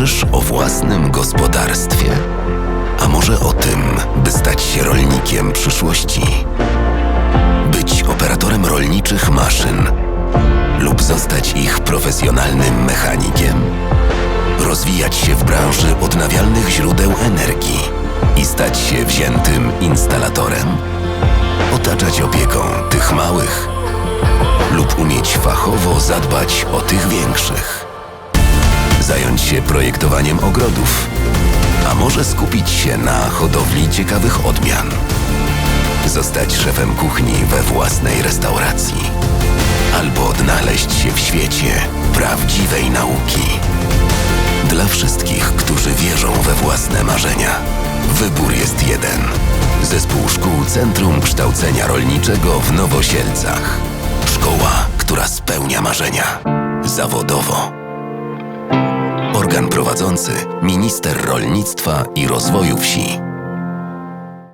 Marzysz o własnym gospodarstwie? A może o tym, by stać się rolnikiem przyszłości? Być operatorem rolniczych maszyn lub zostać ich profesjonalnym mechanikiem? Rozwijać się w branży odnawialnych źródeł energii i stać się wziętym instalatorem? Otaczać opieką tych małych lub umieć fachowo zadbać o tych większych? Zająć się projektowaniem ogrodów, a może skupić się na hodowli ciekawych odmian? Zostać szefem kuchni we własnej restauracji? Albo odnaleźć się w świecie prawdziwej nauki? Dla wszystkich, którzy wierzą we własne marzenia, wybór jest jeden. Zespół Szkół Centrum Kształcenia Rolniczego w Nowosielcach. Szkoła, która spełnia marzenia. Zawodowo. Minister Rolnictwa i Rozwoju Wsi.